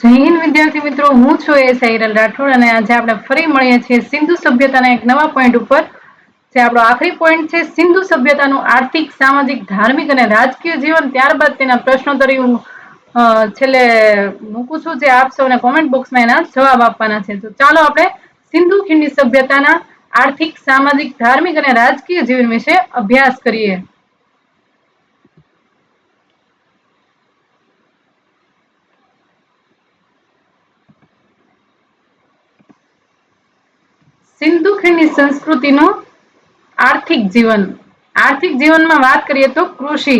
જય હિન્દ વિદ્યાર્થી મિત્રો, હું છું એ સાઈરલ રાઠોડ અને આજે આપણે ફરી મળીએ છીએ સિંધુ સભ્યતાના એક નવા પોઈન્ટ ઉપર, જે આપણો આખરી પોઈન્ટ છે સિંધુ સભ્યતાનું આર્થિક, સામાજિક, ધાર્મિક અને રાજકીય જીવન. ત્યારબાદ તેના પ્રશ્નોત્તરી હું છેલ્લે મૂકું છું જે આપ સૌને કોમેન્ટ બોક્સમાં એના જવાબ આપવાના છે. તો ચાલો આપણે સિંધુ ખીણની સભ્યતાના આર્થિક, સામાજિક, ધાર્મિક અને રાજકીય જીવન વિશે અભ્યાસ કરીએ. સિંધુ સંસ્કૃતિનું આર્થિક જીવન. આર્થિક જીવનમાં વાત કરીએ તો કૃષિ.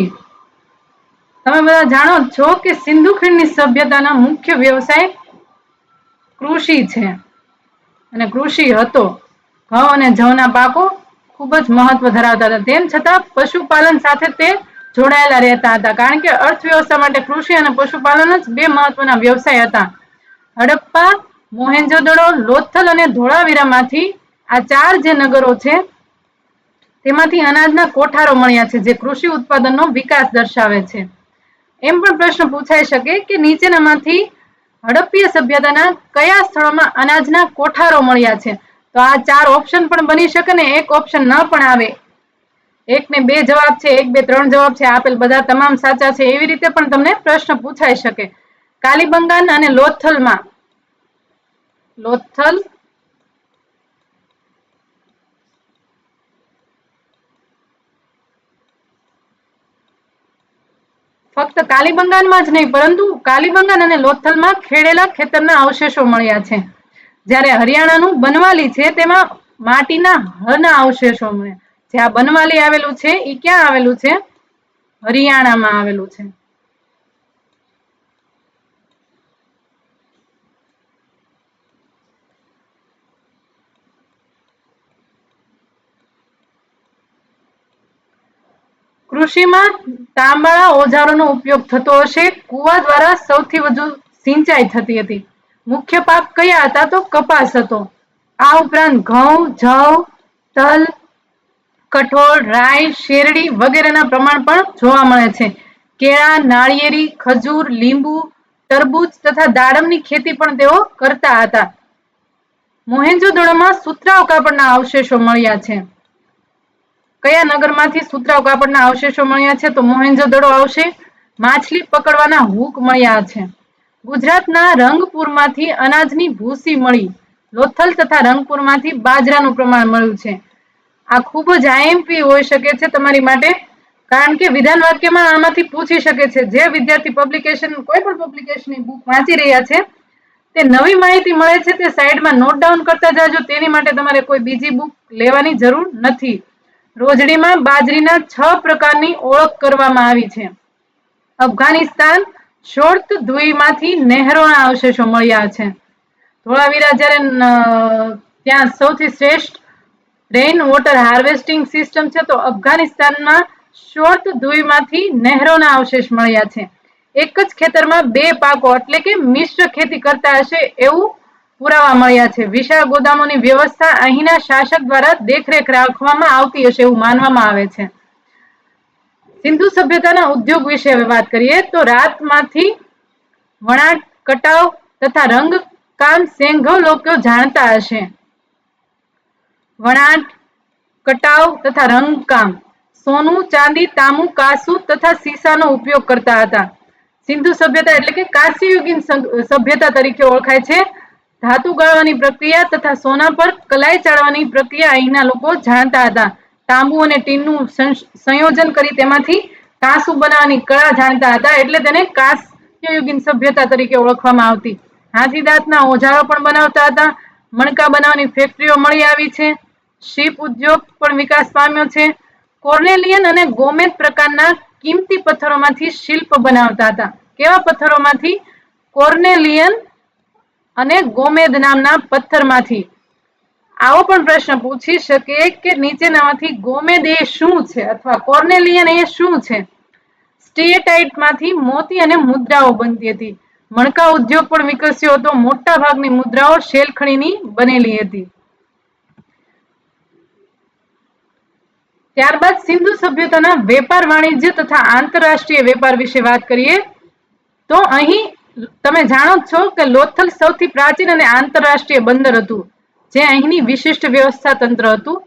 તમે બધા જાણો છો કે સિંધુ સભ્યતાના મુખ્ય વ્યવસાય કૃષિ છે. અને કૃષિ હતો. ઘઉં અને જવના પાકો ખૂબ જ મહત્વ ધરાવતા હતા. તેમ છતાં પશુપાલન સાથે તે જોડાયેલા રહેતા હતા. કારણ કે અર્થવ્યવસ્થા માટે કૃષિ અને પશુપાલન જ બે મહત્વના વ્યવસાય હતા. હડપ્પા મોહેન્જોદડો, લોથલ અને ધોળાવીરામાંથી આ ચાર જે નગરો છે, તેમાંથી અનાજના કોઠારો મળ્યા છે, જે કૃષિ ઉત્પાદનનો વિકાસ દર્શાવે છે. એમ પણ પ્રશ્ન પૂછાઈ શકે કે નીચેનામાંથી હડપ્પીય સભ્યતાના કયા સ્થળોમાં અનાજના કોઠારો મળ્યા છે? તો આ ચાર ઓપ્શન પણ બની શકે ને એક ઓપ્શન ન પણ આવે. એક ને બે જવાબ છે, એક બે ત્રણ જવાબ છે આપેલ બધા તમામ સાચા છે, એવી રીતે પણ તમને પ્રશ્ન પૂછાઈ શકે. કાલીબંગાન અને લોથલમાં લોથલ ફક્ત કાલીબંગાનમાં જ નહીં, પરંતુ કાલીબંગાન અને લોથલમાં ખેડેલા ખેતરના અવશેષો મળ્યા છે. જ્યારે હરિયાણાનું બનવાલી છે, તેમાં માટીના હના અવશેષો મળ્યા. જે આ બનવાલી આવેલું છે એ ક્યાં આવેલું છે? હરિયાણામાં આવેલું છે. કૃષિમાં તાંબાળા ઓજારોનો ઉપયોગ થતો હશે. કુવા દ્વારા સૌથી વધુ સિંચાઈ થતી હતી. મુખ્ય પાક કયા હતા તો કપાસ હતો. આ ઉપરાંત ઘઉં, જવ, તલ, કઠોળ, રાઈ, શેરડી વગેરેના પ્રમાણ પણ જોવા મળે છે. કેળા, નાળિયેરી, ખજૂર, લીંબુ, તરબૂચ તથા દાડમની ખેતી પણ તેઓ કરતા હતા. મોહેન્જો મોહેન્જોદડોમાં સુતરાઉ કાપડના અવશેષો મળ્યા છે. કયા નગરમાંથી સુતરાઉ કાપડના અવશેષો મળ્યા છે? તો મોહેન્જોદડો આવશે. માછલી પકડવાના હુક મળ્યા છે. ગુજરાતના રંગપુરમાંથી અનાજની ભૂસી મળી. લોથલ તથા રંગપુરમાંથી બાજરાનું પ્રમાણ મળ્યું છે. આ ખૂબ જ આઈએમપી હોઈ શકે છે તમારી માટે, કારણ કે વિધાન વાક્યમાં આમાંથી પૂછી શકે છે, જે વિદ્યાર્થી પબ્લિકેશન કોઈ પણ પબ્લિકેશનની બુક વાંચી રહ્યા છે, તે નવી માહિતી મળે છે તે સાઈડમાં નોટ ડાઉન કરતા જાજો. તેની માટે તમારે કોઈ બીજી બુક લેવાની જરૂર નથી. રોજડીમાં બાજરીના છ પ્રકારની ઓળખ કરવામાં આવી છે. અફઘાનિસ્તાન શોર્ત દ્વીમાંથી નહેરોના અવશેષો મળ્યા છે. ધોળાવીરા જ્યારે ત્યાં સૌથી શ્રેષ્ઠ રેઇન વોટર હાર્વેસ્ટિંગ સિસ્ટમ છે, તો અફઘાનિસ્તાનમાં શોર્ત દ્વીપમાંથી નહેરોના અવશેષ મળ્યા છે. એક જ ખેતરમાં બે પાકો, એટલે કે મિશ્ર ખેતી કરતા હશે એવું પુરાવા મળ્યા છે. વિશાળ ગોદામોની વ્યવસ્થા અહીંના શાસક દ્વારા દેખરેખ રાખવામાં આવતી હશે એવું માનવામાં આવે છે. સિંધુ સભ્યતાના ઉદ્યોગ વિશે હવે વાત કરીએ તો રાતમાંથી વણાટ, કટાવ તથા રંગકામ સેંઘવ લોકો જાણતા હશે. વણાટ, કટાવ તથા રંગકામ સોનું, ચાંદી, તાંબુ, કાસુ તથા સીસાનો ઉપયોગ કરતા હતા. સિંધુ સભ્યતા એટલે કે કાંસ્યયુગીન સભ્યતા તરીકે ઓળખાય છે. ધાતુ ગાળવાની પ્રક્રિયા તથા સોના પર કલાઈ ચાળવાની પ્રક્રિયા અહીંના લોકો જાણતા હતા. તાંબુ અને ટીનનું સંયોજન કરી તેમાંથી કાંસુ બનાવવાની કળા જાણતા હતા એટલે તેને કાંસ્યયુગીન સભ્યતા તરીકે ઓળખવામાં આવતી. હાથી દાંતના ઓજારો પણ બનાવતા હતા. મણકા બનાવવાની ફેક્ટરીઓ મળી આવી છે. શિપ ઉદ્યોગ પણ વિકાસ પામ્યો છે. કોર્નેલિયન અને ગોમેદ પ્રકારના કિંમતી પથ્થરોમાંથી શિલ્પ બનાવતા હતા. કેવા પથ્થરોમાંથી? કોર્નેલિયન અને ગોમેદ નામના પથ્થરમાંથી. આવો પણ પ્રશ્ન પૂછી શકે કે નીચેનામાંથી ગોમેદ એ શું છે અથવા કોર્નેલિયન એ શું છે? સ્ટેટાઇટમાંથી મોતી અને મુદ્રાઓ બનતી હતી. મણકા ઉદ્યોગ પણ વિકસ્યો હતો. મોટા ભાગની મુદ્રાઓ શેલખણીની બનેલી હતી. ત્યારબાદ સિંધુ સભ્યતાના વેપાર વાણિજ્ય તથા આંતરરાષ્ટ્રીય વેપાર વિશે વાત કરીએ તો અહીં તમે જાણો છો કે લોથલ સૌથી પ્રાચીન અને આંતરરાષ્ટ્રીય બંદર હતું, જે અહીંની વિશિષ્ટ વ્યવસ્થા તંત્ર હતું.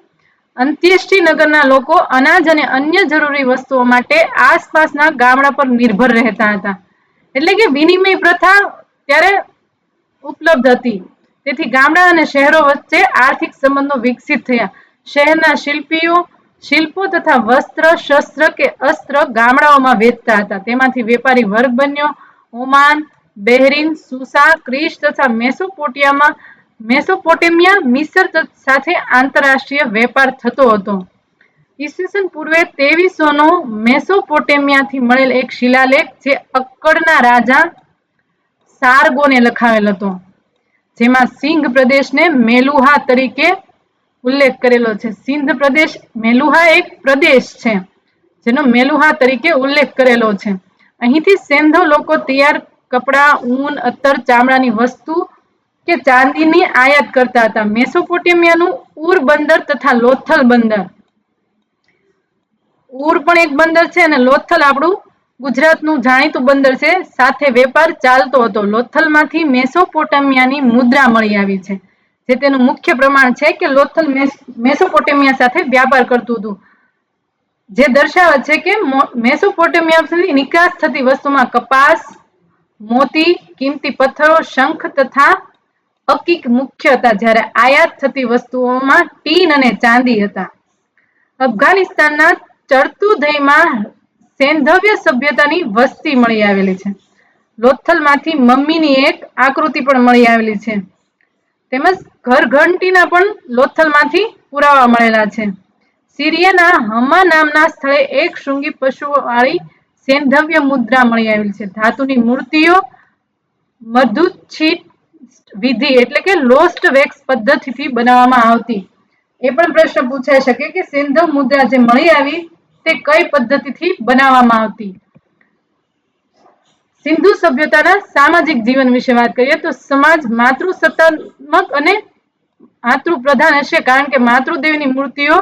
અંત્યેષ્ટિ નગરના લોકો અનાજ અને અન્ય જરૂરી વસ્તુઓ માટે આસપાસના ગામડા પર નિર્ભર રહેતા હતા. એટલે કે વિનિમય પ્રથા ત્યારે ઉપલબ્ધ હતી. તેથી ગામડા અને શહેરો વચ્ચે આર્થિક સંબંધો વિકસિત થયા. શહેરના શિલ્પીઓ, શિલ્પો તથા વસ્ત્ર, શસ્ત્ર કે અસ્ત્ર ગામડાઓમાં વેચતા હતા. તેમાંથી વેપારી વર્ગ બન્યો. ઓમાન બહેરીન, સુસા, ક્રીશ તથા મેસોપોટિયામાં મેસોપોટેમિયા મિસર સાથે આંતરરાષ્ટ્રીય વેપાર થતો હતો. ઈસવીસન પૂર્વે તેવીસોનો મેસોપોટેમિયાથી મળેલ એક શિલાલેખ જે અક્કડના રાજા સારગોને લખાવેલ હતો, જેમાં સિંઘ પ્રદેશને મેલુહા તરીકે ઉલ્લેખ કરેલો છે. સિંધ પ્રદેશ મેલુહા એક પ્રદેશ છે, જેનો મેલુહા તરીકે ઉલ્લેખ કરેલો છે. અહીંથી સેંધો લોકો તૈયાર કપડા, ઊન અત્તર ચામડાની વસ્તુ કે ચાંદીની આયાત કરતા હતા. મેસોપોટેમિયાનું ઉર બંદર તથા લોથલ બંદર. ઉર પણ એક બંદર છે અને લોથલ આપણું ગુજરાતનું જાણીતું બંદર છે. સાથે વેપાર ચાલતો હતો. લોથલમાંથી મેસોપોટેમિયાની મુદ્રા મળી આવી છે, જે તેનું મુખ્ય પ્રમાણ છે કે લોથલ મેસોપોટેમિયા સાથે વ્યાપાર કરતું હતું. જે દર્શાવે છે કે મેસોપોટેમિયાથી નિકાસ થતી વસ્તુમાં કપાસ મોતી, કિંમતી પથ્થરો, શંખ તથા અકીક મુખ્ય હતા જ્યારે આયાત થતી વસ્તુઓમાં ટીન અને ચાંદી હતા. અફઘાનિસ્તાનના ચરતુદયમાં સેંધવ્ય સભ્યતાની વસ્તી મળી આવેલી છે. લોથલમાંથી મમ્મીની એક આકૃતિ પણ મળી આવેલી છે. તેમજ ઘરઘંટીના પણ લોથલમાંથી પુરાવા મળેલા છે. સિરિયાના હમા નામના સ્થળે એક શૃંગી પશુવાળી સેંધવ્ય મુદ્રા મળી આવેલી છે. ધાતુની મૂર્તિઓ મધુચ્છિત વિધિ એટલે કે લોસ્ટ વેક્સ પદ્ધતિથી બનાવવામાં આવતી. એ પણ પ્રશ્ન પૂછાઈ શકે કે સિંધવ મુદ્રા જે મળી આવી તે કઈ પદ્ધતિથી બનાવવામાં આવતી? સિંધુ સભ્યતાના સામાજિક જીવન વિશે વાત કરીએ તો સમાજ માતૃસત્તાત્મક અને માતૃ પ્રધાન હશે કારણ કે માતૃદેવીની મૂર્તિઓ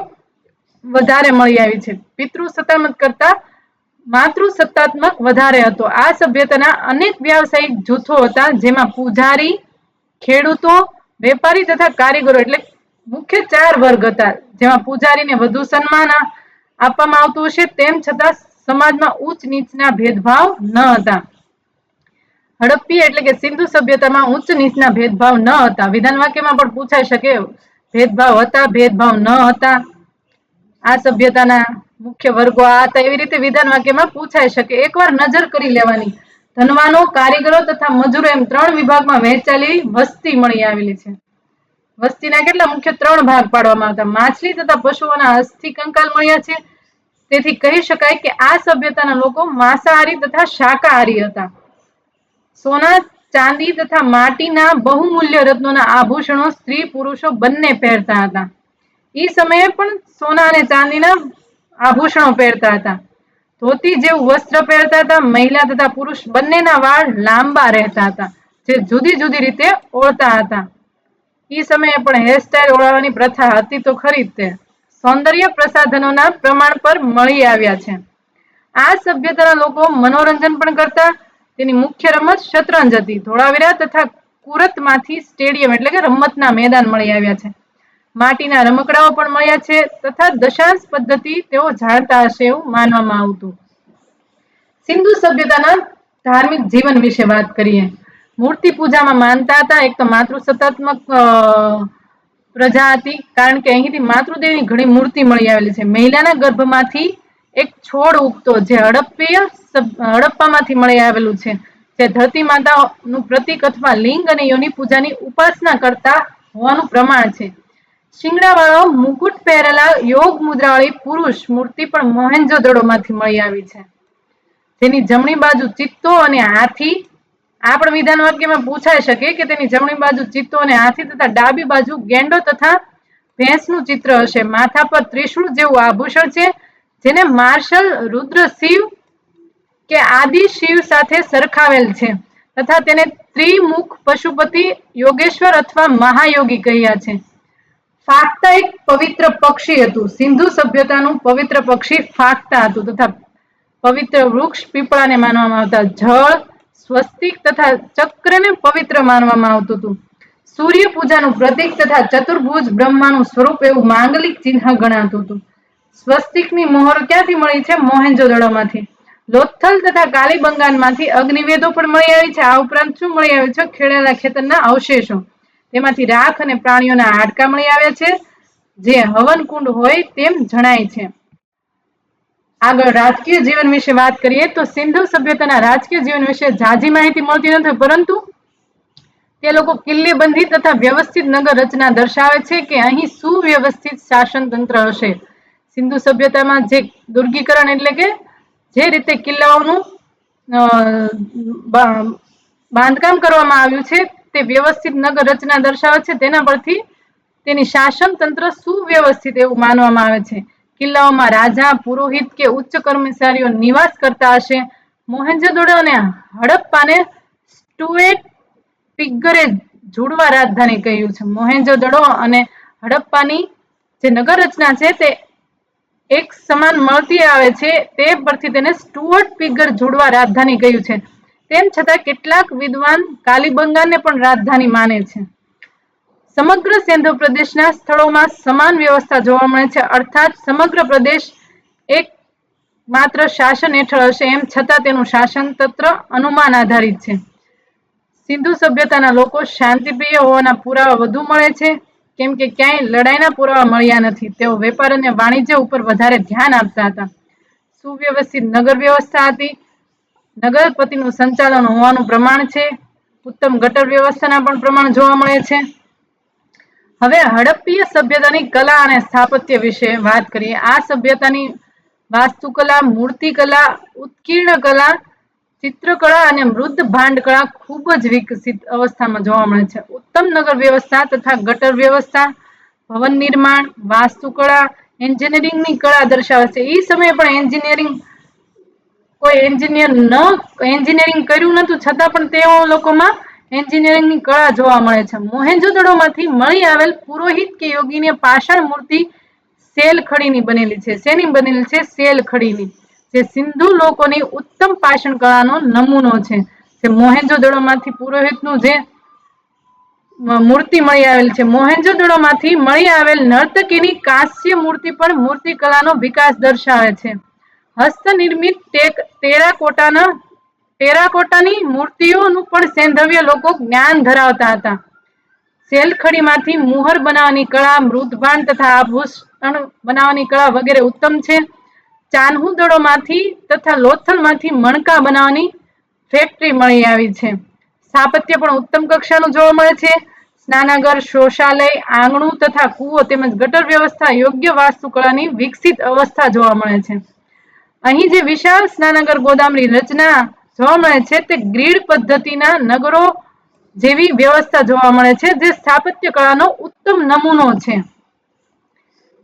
વધારે મળી આવી છે. પિતૃ સત્તાત્મક કરતા માતૃ સત્તાત્મક વધારે હતો. આ સભ્યતાના અનેક વ્યાવસાયિક જૂથો હતા, જેમાં પૂજારી, ખેડૂતો, વેપારી તથા કારીગરો એટલે મુખ્ય ચાર વર્ગ હતા, જેમાં પૂજારીને વધુ સન્માન આપવામાં આવતું હશે. તેમ છતાં સમાજમાં ઉચ્ચ નીચના ભેદભાવ ન હતા. હડપ્પી એટલે કે સિંધુ સભ્યતામાં ઉચ્ચ નીચના ભેદભાવ ન હતા. વિધાન વાક્યમાં પણ પૂછાઈ શકે, ભેદભાવ હતા, ભેદભાવ ન હતા. આ સભ્યતાના મુખ્ય વર્ગો આ હતા એવી રીતે વિધાન વાક્યમાં પૂછાઈ શકે. એકવાર નજર કરી લેવાની. ધનવાનો કારીગરો તથા મજૂરો એમ ત્રણ વિભાગમાં વહેંચાયેલી વસ્તી મળી આવેલી છે. વસ્તીના કેટલા મુખ્ય ત્રણ ભાગ પાડવામાં આવતા? માછલી તથા પશુઓના અસ્થિ કંકાલ મળ્યા છે. તેથી કહી શકાય કે આ સભ્યતાના લોકો માંસાહારી તથા શાકાહારી હતા. સોના, ચાંદી તથા માટીના બહુમૂલ્ય રત્નોના આભૂષણો સ્ત્રી પુરુષો બંને પહેરતા હતા. એ સમયે પણ સોના અને ચાંદીના આભૂષણો પહેરતા હતા. ધોતી જેવું વસ્ત્ર પહેરતા હતા, મહિલા તથા પુરુષ બંનેના વાળ લાંબા રહેતા હતા, જે જુદી જુદી રીતે ઓળતા હતા. એ સમયે પણ હેરસ્ટાઇલ ઓળાવાની પ્રથા હતી તો ખરી તે. સૌંદર્ય પ્રસાધનોના પ્રમાણ પર મળી આવ્યા છે. આ સભ્યતાના લોકો મનોરંજન પણ કરતા, તેની મુખ્ય રમત શતરંજ હતી. ધોળાવીરા તથા કુરતમાંથી સ્ટેડિયમ એટલે કે રમતના મેદાન મળી આવ્યા છે. માટીના રમકડાઓ પણ મળ્યા છે તથા દશાંશ પદ્ધતિ તેઓ જાણતા હશે એવું માનવામાં આવતું. સિંધુ સભ્યતાના ધાર્મિક જીવન વિશે વાત કરીએ. મૂર્તિ પૂજામાં માનતા હતા, એક તો માતૃસત્તાત્મક પ્રજા હતી, કારણ કે અહીંથી માતૃદેવની ઘણી મૂર્તિ મળી આવેલી છે. મહિલાના ગર્ભમાંથી એક છોડ ઉગતો, જે હડપ્પીય હડપ્પામાંથી મળી આવેલું છે. જે ધરતી માતાનું પ્રતીક અથવા લિંગ અને યોની પૂજાની ઉપાસના કરતા હોવાનું પ્રમાણ છે. શિંગડાવાળો મુકુટ પહેરેલા યોગ મુદ્રાવાળી પુરુષ મૂર્તિ પણ મોહેન્જો દડોમાંથી મળી આવી છે. તેની જમણી બાજુ ચિત્તો અને હાથી, આ પણ વિધાન વાક્યમાં પૂછાઈ શકે કે તેની જમણી બાજુ ચિત્તો અને હાથી તથા ડાબી બાજુ ગેંડો તથા ભેંસનું ચિત્ર હશે. માથા પર ત્રિશુળ જેવું આભૂષણ છે, જેને માર્શલ રુદ્ર શિવ કે આદિ શિવ સાથે સરખાવેલ છે તથા તેને ત્રિમુખ પશુપતિ યોગેશ્વર અથવા મહાયોગી કહ્યા છે. ફાકતા એક પવિત્ર પક્ષી હતું. સિંધુ સભ્યતાનું પવિત્ર પક્ષી ફાકતા હતું તથા પવિત્ર વૃક્ષ પીપળાને માનવામાં આવતા જળ, સ્વસ્તિક તથા ચક્રને પવિત્ર માનવામાં આવતું હતું. સૂર્ય પૂજાનું પ્રતીક તથા ચતુર્ભુજ બ્રહ્માનું સ્વરૂપ એવું માંગલિક ચિહ્ન ગણાતું હતું. સ્વસ્તિકની મોહર ક્યાંથી મળી છે? મોહેન્જોદડોમાંથી લોથલ તથા કાલીબંગાનમાંથી અગ્નિવેદો પણ મળી આવી છે. આ ઉપરાંત શું મળી આવ્યું છે? ખેડેલા ખેતરના અવશેષો. તેમાંથી રાખ અને પ્રાણીઓના હાડકા મળી આવ્યા છે. જે હવન કુંડ હોય તેમ જણાય છે. આગળ રાજકીય જીવન વિશે વાત કરીએ તો સિંધુ સભ્યતાના રાજકીય જીવન વિશે ઝાઝી માહિતી મળતી નથી, પરંતુ તે લોકો કિલ્લેબંધી તથા વ્યવસ્થિત નગર રચના દર્શાવે છે કે અહીં સુવ્યવસ્થિત શાસન તંત્ર હશે. સિંધુ સભ્યતામાં જે દુર્ગીકરણ એટલે કે જે રીતે કિલ્લાઓનું બાંધકામ કરવામાં આવ્યું છે તે વ્યવસ્થિત નગર રચના દર્શાવે છે તેના પરથી તેની શાસન તંત્ર સુવ્યવસ્થિત એવું માનવામાં આવે છે. કિલ્લાઓમાં રાજા, પુરોહિત કે ઉચ્ચ કર્મચારીઓ નિવાસ કરતા હશે. મોહેન્જોદડો અને હડપ્પાને સ્ટુએટ પિગરે જોડવા રાજધાની કહ્યું છે. મોહેન્જોદડો અને હડપ્પાની જે નગર રચના છે તે એક સમાન મળતી આવે છે. તે પરથી તેને સ્ટુઅર્ટ પિગર જોડવા રાજધાની કહ્યું છે. તેમ છતાં કેટલાક વિદ્વાન કાલીબંગાને પણ રાજધાની માને છે. સમગ્ર સિંધુ પ્રદેશના સ્થળોમાં સમાન વ્યવસ્થા જોવા મળે છે. અર્થાત સમગ્ર પ્રદેશ એક માત્ર શાસન હેઠળ હશે એમ છતાં તેનું શાસન તંત્ર અનુમાન આધારિત છે. સિંધુ સભ્યતાના લોકો શાંતિપ્રિય હોવાના પુરાવા વધુ મળે છે. કેમ કે ક્યાંય લડાઈના પુરાવા મળ્યા નથી. તેઓ વેપાર અને વાણિજ્ય ઉપર વધારે ધ્યાન આપતા હતા. સુવ્યવસ્થિત નગર વ્યવસ્થા હતી. નગરપતિનું સંચાલન હોવાનું પ્રમાણ છે. ઉત્તમ ગટર વ્યવસ્થાના પણ પ્રમાણ જોવા મળે છે. હવે હડપ્પીય સભ્યતાની કલા અને સ્થાપત્ય વિશે વાત કરીએ. આ સભ્યતાની વાસ્તુકલા, મૂર્તિકલા, ઉત્કીર્ણ કલા, ચિત્રકળા અને મૃદ ભાંડ કળા ખૂબ જ વિકસિત અવસ્થામાં જોવા મળે છે. ઉત્તમ નગર વ્યવસ્થા તથા ગટર વ્યવસ્થા, ભવન નિર્માણ, વાસ્તુકળા, એન્જિનિયરિંગની કળા દર્શાવે છે. એ સમયે પણ એન્જિનિયરિંગ કોઈ એન્જિનિયર ન એન્જિનિયરિંગ કર્યું નતું છતાં પણ તેઓ લોકોમાં એન્જિનિયરિંગની કળા જોવા મળે છે. મોહેન્જોદડોમાંથી મળી આવેલ પુરોહિત કે યોગીની પાષાણ મૂર્તિ સેલ ખડીની બનેલી છે. શેની બનેલી છે? સેલ ખડીની. જે સિંધુ લોકોની ઉત્તમ પાષણ કળાનો નમૂનો છે. જે મોહેન્જોદડોમાંથી પુરોહિતનું જે મૂર્તિ મળી આવેલ છે. મોહેન્જોદડોમાંથી મળી આવેલ નર્તકીની કાંસ્ય મૂર્તિ પણ મૂર્તિ કલાનો વિકાસ દર્શાવે છે. હસ્તનિર્મિત ટેક ટેરાકોટાના ટેરાકોટાની મૂર્તિઓનું પણ સેંધવ્ય લોકો જ્ઞાન ધરાવતા હતા. શેલખડીમાંથી મુહર બનાવવાની કળા મૃદભાંડ તથા આભૂષણ બનાવવાની કળા વગેરે ઉત્તમ છે. ચાનહુદળોમાંથી તથા લોથલમાંથી મણકા બનાવવાની ફેક્ટરી મળી આવી છે. સ્થાપત્ય પણ ઉત્તમ કક્ષાનું જોવા મળે છે. સ્નાનાગર, શૌચાલય, આંગણું તથા કૂવો તેમજ ગટર વ્યવસ્થા યોગ્ય વાસ્તુકળાની વિકસિત અવસ્થા જોવા મળે છે. અહીં જે વિશાળ સ્નાનગર ગોદામની રચના જોવા મળે છે તે ગ્રીડ પદ્ધતિના નગરો જેવી વ્યવસ્થા જોવા મળે છે, જે સ્થાપત્ય કળાનો ઉત્તમ નમૂનો છે.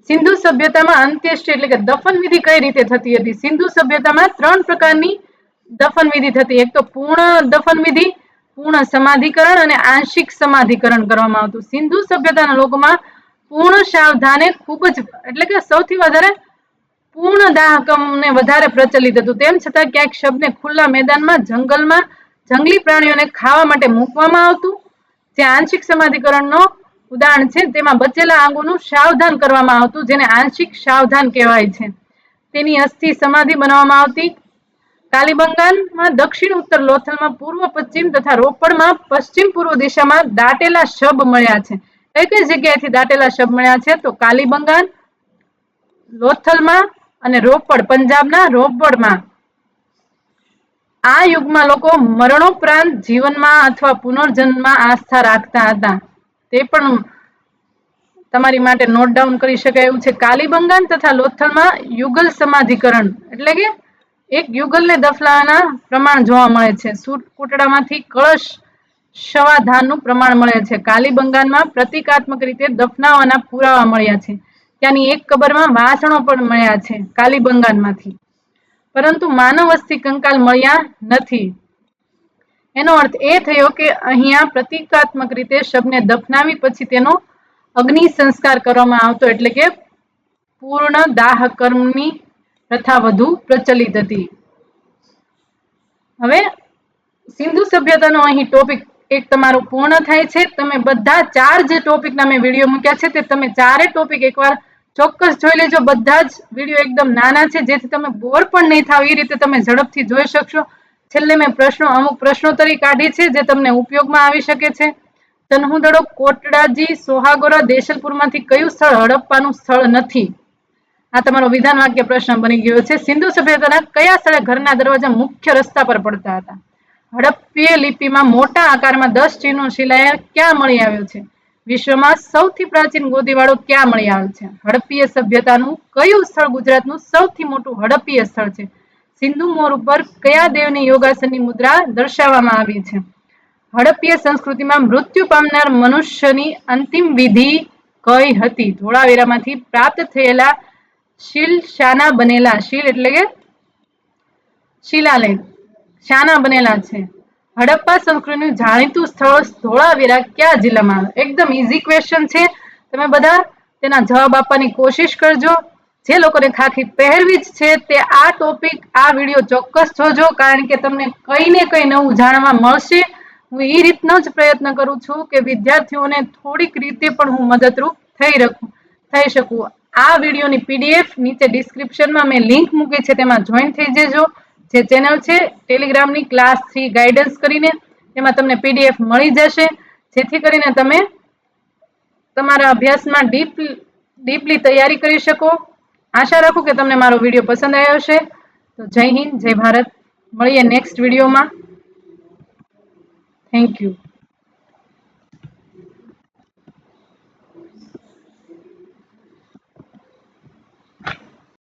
સિંધુ સભ્યતામાં અંત્યેષ્ટ એટલે કે દફન વિધિ કઈ રીતે થતી હતી? સિંધુ સભ્યતામાં ત્રણ પ્રકારની દફન વિધિ થતી. એક તો પૂર્ણ દફન વિધિ પૂર્ણ સમાધિકરણ અને આંશિક સમાધિકરણ કરવામાં આવતું. સિંધુ સભ્યતાના લોકોમાં પૂર્ણ સાવધાને ખૂબ જ, એટલે કે સૌથી વધારે પૂર્ણ દાહકમને વધારે પ્રચલિત હતું. તેમ છતાં ક્યાંક શબને ખુલ્લા મેદાનમાં જંગલમાં જંગલી પ્રાણીઓને ખાવા માટે મૂકવામાં આવતું. જે આંશિક સમાધિકરણનો ઉદાહરણ છે. તેમાં બચેલા આંગોનું સાવધાન કરવામાં આવતું, જેને આંશિક સાવધાન કહેવાય છે. તેની અસ્થિ સમાધિ બનાવવામાં આવતી. કાલીબંગાલમાં દક્ષિણ ઉત્તર લોથલમાં પૂર્વ પશ્ચિમ તથા રોપડમાં પશ્ચિમ પૂર્વ દિશામાં દાટેલા શબ મળ્યા છે. કઈ કઈ જગ્યાએથી દાટેલા શબ મળ્યા છે? તો કાલીબંગાલ લોથલમાં અને રોપડ, પંજાબના રોપડમાં. આ યુગમાં લોકો મરણોપરાંત જીવનમાં અથવા પુનર્જન્મમાં આસ્થા રાખતા હતા. તે પણ તમારી માટે નોટ ડાઉન કરી શકાય એવું છે. કાલીબંગાન તથા લોથલમાં યુગલ સમાધિકરણ, એટલે કે એક યુગલને દફલાવાના પ્રમાણ જોવા મળે છે. કૂટડામાંથી કળશ, શવાધાનનું પ્રમાણ મળે છે. કાલીબંગાનમાં પ્રતિકાત્મક રીતે દફનાવાના પુરાવા મળ્યા છે. ત્યાંની એક કબરમાં વાસણો પણ મળ્યા છે, કાલીબંગાનમાંથી. પરંતુ માનવ અસ્થિ કંકાલ મળ્યા નથી. એનો અર્થ એ થયો કે અહીંયા પ્રતિકાત્મક રીતે શબને દફનાવી પછી તેનો અગ્નિ સંસ્કાર કરવામાં આવતો એટલે કે પૂર્ણ દાહ કર્મની પ્રથા વધુ પ્રચલિત હતી. હવે સિંધુ સભ્યતાનો અહીં ટોપિક એક તમારો પૂર્ણ થાય છે. તમે બધા ચાર જે ટોપિકના મેં વીડિયો મૂક્યા છે તે તમે ચારે ટોપિક એકવાર ચોક્કસ જોઈ લેજો. બધા જ વીડિયો એકદમ નાના છે, જેથી તમે બોર પણ નહીં થાવ. એ રીતે તમે ઝડપથી જોઈ શકશો. છેલ્લે મેં પ્રશ્નો, અમુક પ્રશ્નોત્તરી કાઢી છે, જે તમને ઉપયોગમાં આવી શકે છે. તનહુદડો કોટડાજી સોહાગોરા દેશલપુરમાંથી કયું સ્થળ હડપ્પાનું સ્થળ નથી? આ તમારો વિધાન વાક્ય પ્રશ્ન બની ગયો છે. સિંધુ સભ્યતાના કયા સ્થળે ઘરના દરવાજા મુખ્ય રસ્તા પર પડતા હતા? હડપ્પીય લિપિમાં મોટા આકારમાં દસ ચિહ્નો શિલાલેખ ક્યાં મળી આવ્યો છે? વિશ્વમાં સૌથી પ્રાચીન ગોદીવાળો ક્યાં મળી આવ્યો છે? હડપ્પીય સભ્યતાનું કયું સ્થળ ગુજરાતનું સૌથી મોટું હડપ્પીય સ્થળ છે? સિંધુ મોર ઉપર કયા દેવની યોગાસનની મુદ્રા દર્શાવવામાં આવી છે? હડપ્પીય સંસ્કૃતિમાં મૃત્યુ પામનાર મનુષ્યની અંતિમ વિધિ કઈ હતી? ધોળાવીરામાંથી પ્રાપ્ત થયેલા શીલ શાના બનેલા, શીલ એટલે કે શિલાલેખ, શાના બનેલા છે. હડપ્પા સંસ્કૃતિનું જાણીતું સ્થળ ધોળાવીરા કયા જિલ્લામાં? એકદમ ઇઝી ક્વેશ્ચન છે. તમે બધા તેના જવાબ આપવાની કોશિશ કરજો. જે લોકોને ખાખી પહેરવી જ છે તે આ ટોપિક આ વીડિયો ચોક્કસ જોજો, કારણ કે તમને કંઈ ને કંઈ નવું જાણવા મળશે. હું એ રીતનો જ પ્રયત્ન કરું છું કે વિદ્યાર્થીઓને થોડીક રીતે પણ હું મદદરૂપ થઈ રખું, થઈ શકું. આ વિડીયોની પીડીએફ નીચે ડિસ્ક્રિપ્શનમાં મેં લિંક મૂકી છે, તેમાં જોઈન થઈ જજો. જે ચેનલ છે ટેલિગ્રામની ક્લાસ થ્રી ગાઈડન્સ કરીને એમાં તમને પીડીએફ મળી જશે. જેથી કરીને તમે તમારા અભ્યાસમાં ડીપ ડીપલી તૈયારી કરી શકો. આશા રાખું કે તમને મારો વીડિયો પસંદ આવ્યો હશે. તો જય હિન્દ, જય ભારત. મળીએ નેક્સ્ટ વિડીયોમાં. Thank you